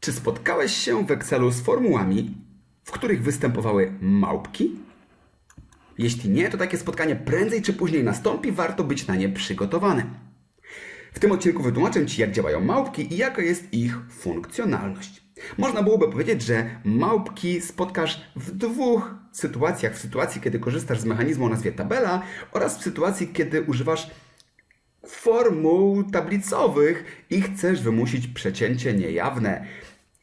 Czy spotkałeś się w Excelu z formułami, w których występowały małpki? Jeśli nie, to takie spotkanie prędzej czy później nastąpi, warto być na nie przygotowany. W tym odcinku wytłumaczę Ci, jak działają małpki i jaka jest ich funkcjonalność. Można byłoby powiedzieć, że małpki spotkasz w dwóch sytuacjach. W sytuacji, kiedy korzystasz z mechanizmu o nazwie tabela oraz w sytuacji, kiedy używasz formuł tablicowych i chcesz wymusić przecięcie niejawne.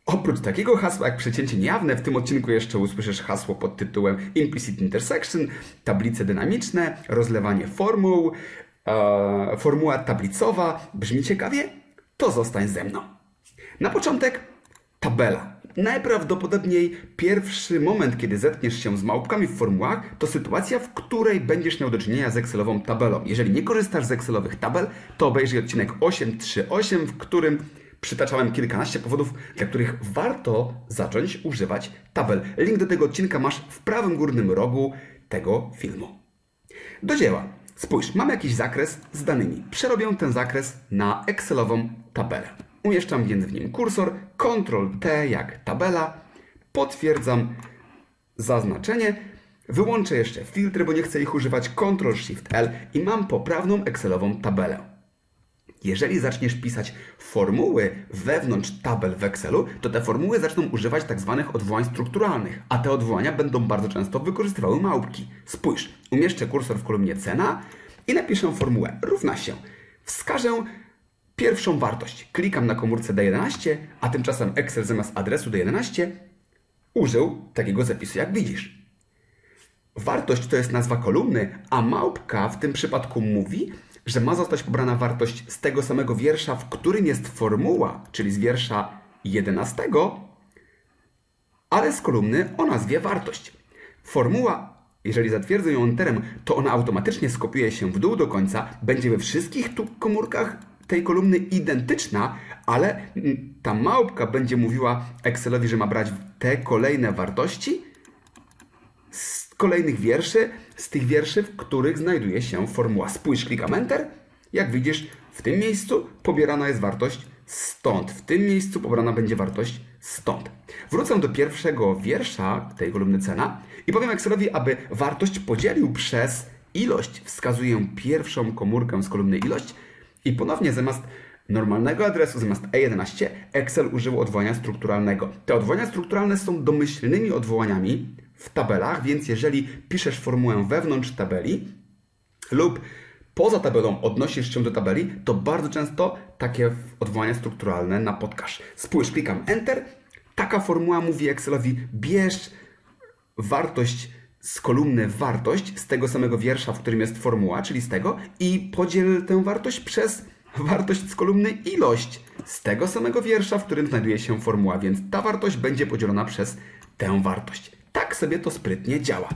Oprócz takiego hasła jak przecięcie niejawne, w tym odcinku jeszcze usłyszysz hasło pod tytułem Implicit Intersection, tablice dynamiczne, rozlewanie formuł, e, formuła tablicowa. Brzmi ciekawie? To zostań ze mną. Na początek tabela. Najprawdopodobniej pierwszy moment, kiedy zetkniesz się z małpkami w formułach, to sytuacja, w której będziesz miał do czynienia z Excelową tabelą. Jeżeli nie korzystasz z Excelowych tabel, to obejrzyj odcinek 838, w którym przytaczałem kilkanaście powodów, dla których warto zacząć używać tabel. Link do tego odcinka masz w prawym górnym rogu tego filmu. Do dzieła. Spójrz, mam jakiś zakres z danymi. Przerobię ten zakres na Excelową tabelę. Umieszczam więc w nim kursor, Ctrl T jak tabela, potwierdzam zaznaczenie, wyłączę jeszcze filtry, bo nie chcę ich używać, Ctrl Shift L i mam poprawną Excelową tabelę. Jeżeli zaczniesz pisać formuły wewnątrz tabel w Excelu, to te formuły zaczną używać tak zwanych odwołań strukturalnych, a te odwołania będą bardzo często wykorzystywały małpki. Spójrz, umieszczę kursor w kolumnie cena i napiszę formułę równa się. Wskażę pierwszą wartość. Klikam na komórce D11, a tymczasem Excel zamiast adresu D11 użył takiego zapisu jak widzisz. Wartość to jest nazwa kolumny, a małpka w tym przypadku mówi, że ma zostać pobrana wartość z tego samego wiersza, w którym jest formuła, czyli z wiersza 11, ale z kolumny o nazwie wartość. Formuła, jeżeli zatwierdzę ją enterem, to ona automatycznie skopiuje się w dół do końca, będzie we wszystkich tu komórkach tej kolumny identyczna, ale ta małpka będzie mówiła Excelowi, że ma brać te kolejne wartości z kolejnych wierszy, z tych wierszy, w których znajduje się formuła. Spójrz, klikam Enter. Jak widzisz, w tym miejscu pobierana jest wartość stąd. W tym miejscu pobrana będzie wartość stąd. Wrócę do pierwszego wiersza tej kolumny cena i powiem Excelowi, aby wartość podzielił przez ilość. Wskazuję pierwszą komórkę z kolumny ilość i ponownie zamiast normalnego adresu, zamiast E11, Excel użył odwołania strukturalnego. Te odwołania strukturalne są domyślnymi odwołaniami w tabelach, więc jeżeli piszesz formułę wewnątrz tabeli lub poza tabelą odnosisz się do tabeli, to bardzo często takie odwołania strukturalne napotkasz. Spójrz, klikam Enter. Taka formuła mówi Excelowi, bierz wartość z kolumny wartość z tego samego wiersza, w którym jest formuła, czyli z tego, i podziel tę wartość przez wartość z kolumny ilość z tego samego wiersza, w którym znajduje się formuła, więc ta wartość będzie podzielona przez tę wartość. Tak sobie to sprytnie działa.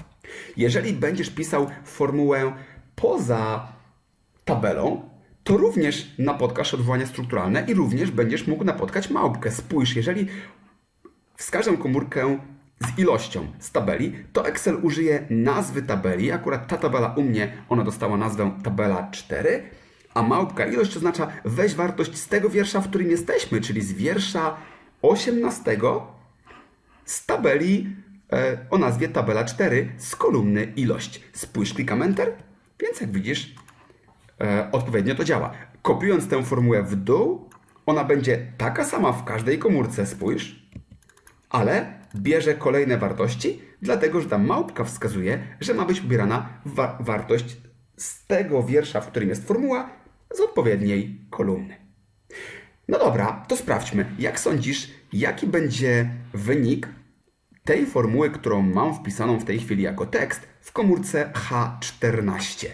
Jeżeli będziesz pisał formułę poza tabelą, to również napotkasz odwołania strukturalne i również będziesz mógł napotkać małpkę. Spójrz, jeżeli wskażę komórkę z ilością z tabeli, to Excel użyje nazwy tabeli. Akurat ta tabela u mnie, ona dostała nazwę tabela 4, a małpka ilość oznacza weź wartość z tego wiersza, w którym jesteśmy, czyli z wiersza 18 z tabeli e, o nazwie tabela 4 z kolumny ilość. Spójrz, klikam Enter, więc jak widzisz, e, odpowiednio to działa. Kopiując tę formułę w dół, ona będzie taka sama w każdej komórce, spójrz, ale bierze kolejne wartości, dlatego że ta małpka wskazuje, że ma być pobierana wa- wartość z tego wiersza, w którym jest formuła, z odpowiedniej kolumny. No dobra, to sprawdźmy. Jak sądzisz, jaki będzie wynik tej formuły, którą mam wpisaną w tej chwili jako tekst w komórce H14?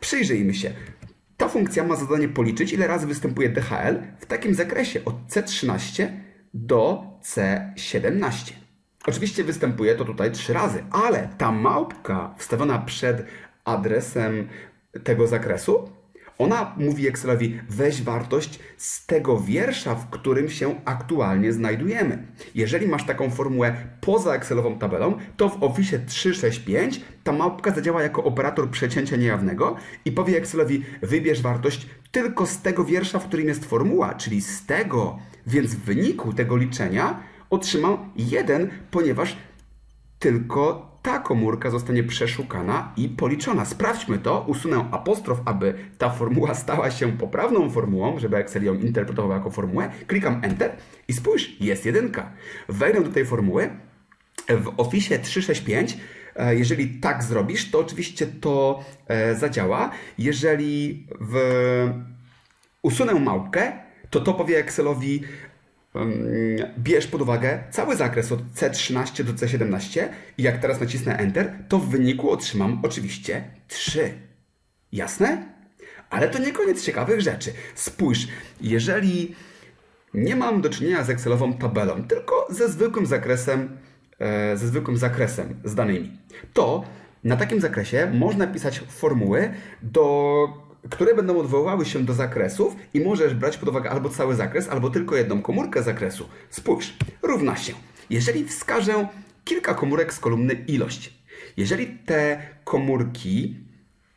Przyjrzyjmy się. Ta funkcja ma zadanie policzyć, ile razy występuje DHL w takim zakresie od C13 do C17. Oczywiście występuje to tutaj trzy razy, ale ta małpka wstawiona przed adresem tego zakresu, Ona mówi Excelowi, weź wartość z tego wiersza, w którym się aktualnie znajdujemy. Jeżeli masz taką formułę poza Excelową tabelą, to w Office 365 ta małpka zadziała jako operator przecięcia niejawnego i powie Excelowi, wybierz wartość tylko z tego wiersza, w którym jest formuła, czyli z tego, więc w wyniku tego liczenia otrzymam 1, ponieważ tylko ta komórka zostanie przeszukana i policzona. Sprawdźmy to, usunę apostrof, aby ta formuła stała się poprawną formułą, żeby Excel ją interpretował jako formułę. Klikam Enter i spójrz, jest jedynka. Wejdę do tej formuły. W Office 365, e, jeżeli tak zrobisz, to oczywiście to e, zadziała. Jeżeli w... usunę małpkę, to to powie Excelowi, bierz pod uwagę cały zakres od C13 do C17 i jak teraz nacisnę Enter, to w wyniku otrzymam oczywiście 3. Jasne? Ale to nie koniec ciekawych rzeczy. Spójrz, jeżeli nie mam do czynienia z Excelową tabelą, tylko ze zwykłym zakresem, e, ze zwykłym zakresem z danymi, to na takim zakresie można pisać formuły, do, które będą odwoływały się do zakresów i możesz brać pod uwagę albo cały zakres, albo tylko jedną komórkę zakresu. Spójrz, równa się. Jeżeli wskażę kilka komórek z kolumny ilość, jeżeli te komórki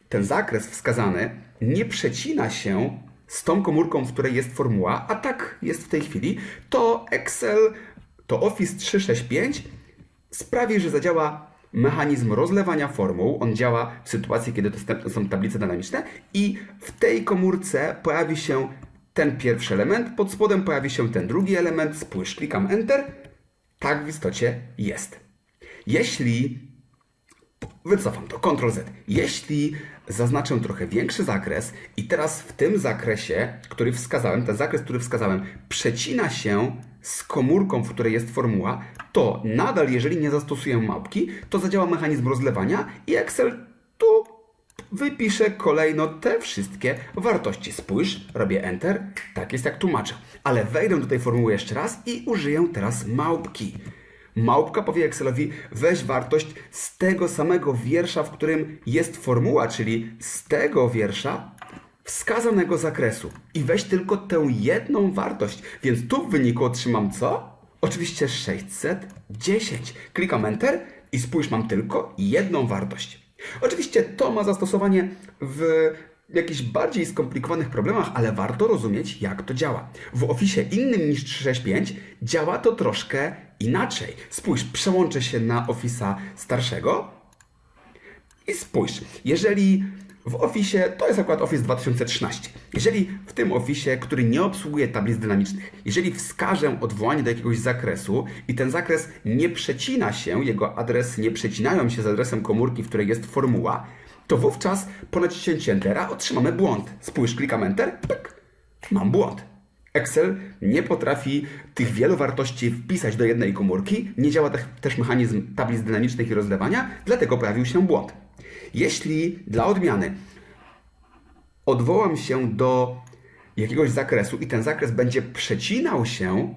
ten zakres wskazany nie przecina się z tą komórką, w której jest formuła, a tak jest w tej chwili, to Excel, to Office 365 sprawi, że zadziała mechanizm rozlewania formuł. On działa w sytuacji, kiedy dostępne są tablice dynamiczne i w tej komórce pojawi się ten pierwszy element, pod spodem pojawi się ten drugi element. Spójrz, klikam Enter. Tak w istocie jest. Jeśli Wycofam to, Ctrl Z. Jeśli zaznaczę trochę większy zakres i teraz w tym zakresie, który wskazałem, ten zakres, który wskazałem, przecina się z komórką, w której jest formuła, to nadal, jeżeli nie zastosuję małpki, to zadziała mechanizm rozlewania i Excel tu wypiszę kolejno te wszystkie wartości. Spójrz, robię Enter, tak jest jak tłumaczę. Ale wejdę do tej formuły jeszcze raz i użyję teraz małpki. Małpka powie Excelowi, weź wartość z tego samego wiersza, w którym jest formuła, czyli z tego wiersza wskazanego zakresu. I weź tylko tę jedną wartość. Więc tu w wyniku otrzymam co? Oczywiście 610. Klikam Enter i spójrz, mam tylko jedną wartość. Oczywiście to ma zastosowanie w jakichś bardziej skomplikowanych problemach, ale warto rozumieć, jak to działa. W Office innym niż 365 działa to troszkę inaczej. Spójrz, przełączę się na Office'a starszego i spójrz, jeżeli w Office, to jest akurat Office 2013, jeżeli w tym Office, który nie obsługuje tablic dynamicznych, jeżeli wskażę odwołanie do jakiegoś zakresu i ten zakres nie przecina się, jego adresy nie przecinają się z adresem komórki, w której jest formuła, to wówczas po naciśnięciu Entera otrzymamy błąd. Spójrz, klikam Enter, pyk, mam błąd. Excel nie potrafi tych wielu wartości wpisać do jednej komórki, nie działa te- też mechanizm tablic dynamicznych i rozlewania, dlatego pojawił się błąd. Jeśli dla odmiany odwołam się do jakiegoś zakresu i ten zakres będzie przecinał się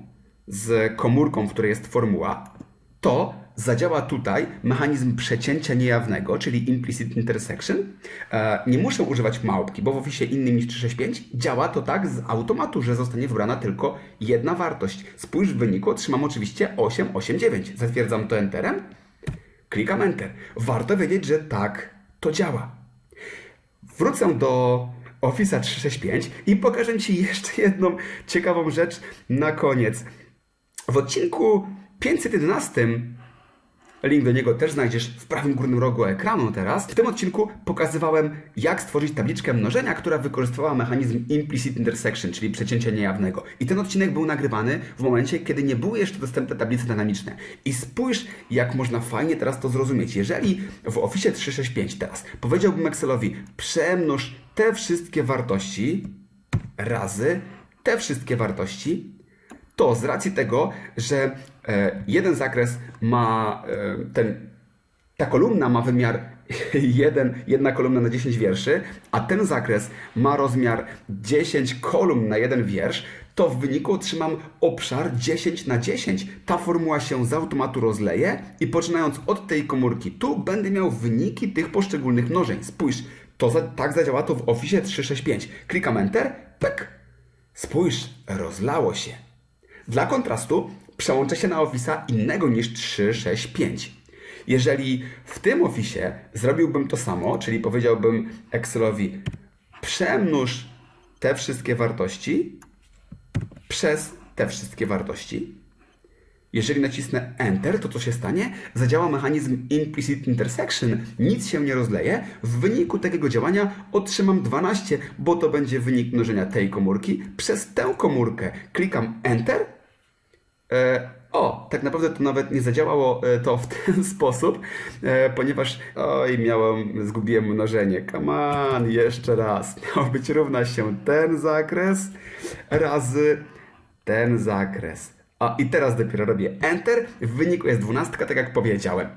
z komórką, w której jest formuła, to zadziała tutaj mechanizm przecięcia niejawnego, czyli implicit intersection. E, Nie muszę używać małpki, bo w Office innym niż 365 działa to tak z automatu, że zostanie wybrana tylko jedna wartość. Spójrz w wyniku, otrzymam oczywiście 889. Zatwierdzam to Enterem. Klikam Enter. Warto wiedzieć, że tak to działa. Wrócę do Office'a 365 i pokażę Ci jeszcze jedną ciekawą rzecz na koniec. W odcinku 511, link do niego też znajdziesz w prawym górnym rogu ekranu teraz, w tym odcinku pokazywałem, jak stworzyć tabliczkę mnożenia, która wykorzystywała mechanizm implicit intersection, czyli przecięcia niejawnego. I ten odcinek był nagrywany w momencie, kiedy nie były jeszcze dostępne tablice dynamiczne. I spójrz, jak można fajnie teraz to zrozumieć. Jeżeli w Office 365 teraz powiedziałbym Excelowi, przemnóż te wszystkie wartości razy te wszystkie wartości, to z racji tego, że e, jeden zakres ma e, ten, ta kolumna ma wymiar 1, jedna kolumna na 10 wierszy, a ten zakres ma rozmiar 10 kolumn na jeden wiersz, to w wyniku otrzymam obszar 10 na 10. Ta formuła się z automatu rozleje i poczynając od tej komórki tu będę miał wyniki tych poszczególnych mnożeń. Spójrz, To za, tak zadziała to w Office 365. Klikam Enter, pyk. Spójrz, rozlało się. Dla kontrastu przełączę się na Office'a innego niż 365. Jeżeli w tym Office zrobiłbym to samo, czyli powiedziałbym Excelowi przemnóż te wszystkie wartości przez te wszystkie wartości, jeżeli nacisnę Enter, to co się stanie? Zadziała mechanizm Implicit Intersection, nic się nie rozleje. W wyniku takiego działania otrzymam 12, bo to będzie wynik mnożenia tej komórki przez tę komórkę. Klikam Enter. E, o, tak naprawdę to nawet nie zadziałało e, to w ten sposób, e, ponieważ oj, miałem, zgubiłem mnożenie. Come on, jeszcze raz. Miał być równa się ten zakres razy ten zakres. A i teraz dopiero robię Enter. W wyniku jest 12, tak jak powiedziałem.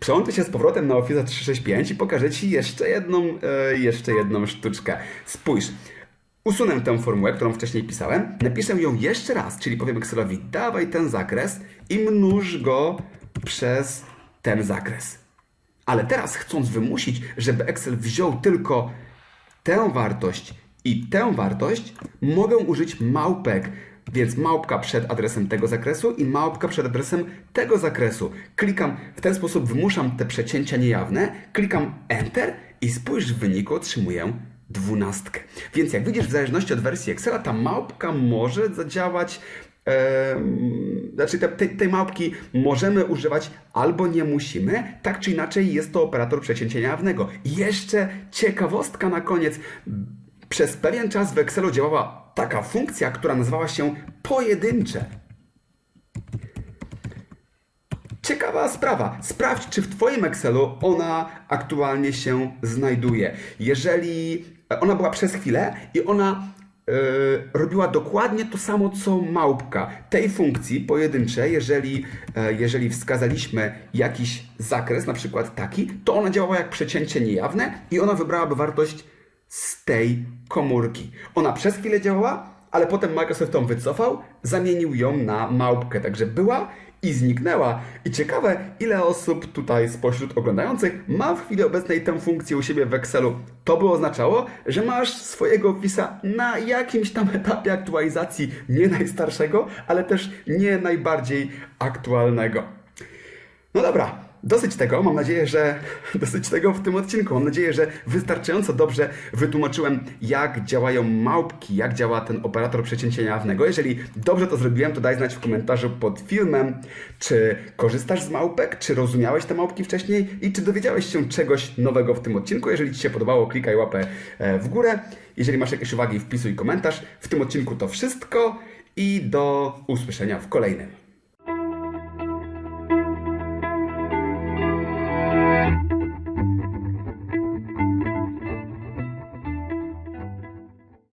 Przełączę się z powrotem na Office 365 i pokażę Ci jeszcze jedną, jeszcze jedną sztuczkę. Spójrz. Usunę tę formułę, którą wcześniej pisałem, napiszę ją jeszcze raz, czyli powiem Excelowi dawaj ten zakres i mnóż go przez ten zakres. Ale teraz chcąc wymusić, żeby Excel wziął tylko tę wartość i tę wartość, mogę użyć małpek. Więc małpka przed adresem tego zakresu i małpka przed adresem tego zakresu. Klikam, w ten sposób wymuszam te przecięcia niejawne, klikam Enter i spójrz w wyniku otrzymuję dwunastkę. Więc jak widzisz, w zależności od wersji Excela, ta małpka może zadziałać znaczy te, tej, tej małpki możemy używać albo nie musimy, tak czy inaczej jest to operator przecięcia niejawnego. I jeszcze ciekawostka na koniec. Przez pewien czas w Excelu działała taka funkcja, która nazywała się pojedyncze. Ciekawa sprawa. Sprawdź, czy w Twoim Excelu ona aktualnie się znajduje. Jeżeli ona była przez chwilę i ona e, robiła dokładnie to samo, co małpka. Tej funkcji pojedynczej, jeżeli, e, jeżeli wskazaliśmy jakiś zakres, na przykład taki, to ona działała jak przecięcie niejawne i ona wybrałaby wartość z tej komórki. Ona przez chwilę działała, ale potem Microsoft ją wycofał, zamienił ją na małpkę. Także była i zniknęła. I ciekawe, ile osób tutaj spośród oglądających ma w chwili obecnej tę funkcję u siebie w Excelu. To by oznaczało, że masz swojego Office'a na jakimś tam etapie aktualizacji, nie najstarszego, ale też nie najbardziej aktualnego. No dobra, dosyć tego. Mam nadzieję, że dosyć tego w tym odcinku. Mam nadzieję, że wystarczająco dobrze wytłumaczyłem, jak działają małpki, jak działa ten operator przecięcia niejawnego. Jeżeli dobrze to zrobiłem, to daj znać w komentarzu pod filmem, czy korzystasz z małpek, czy rozumiałeś te małpki wcześniej i czy dowiedziałeś się czegoś nowego w tym odcinku. Jeżeli Ci się podobało, klikaj łapę e, w górę. Jeżeli masz jakieś uwagi, wpisuj komentarz. W tym odcinku to wszystko i do usłyszenia w kolejnym.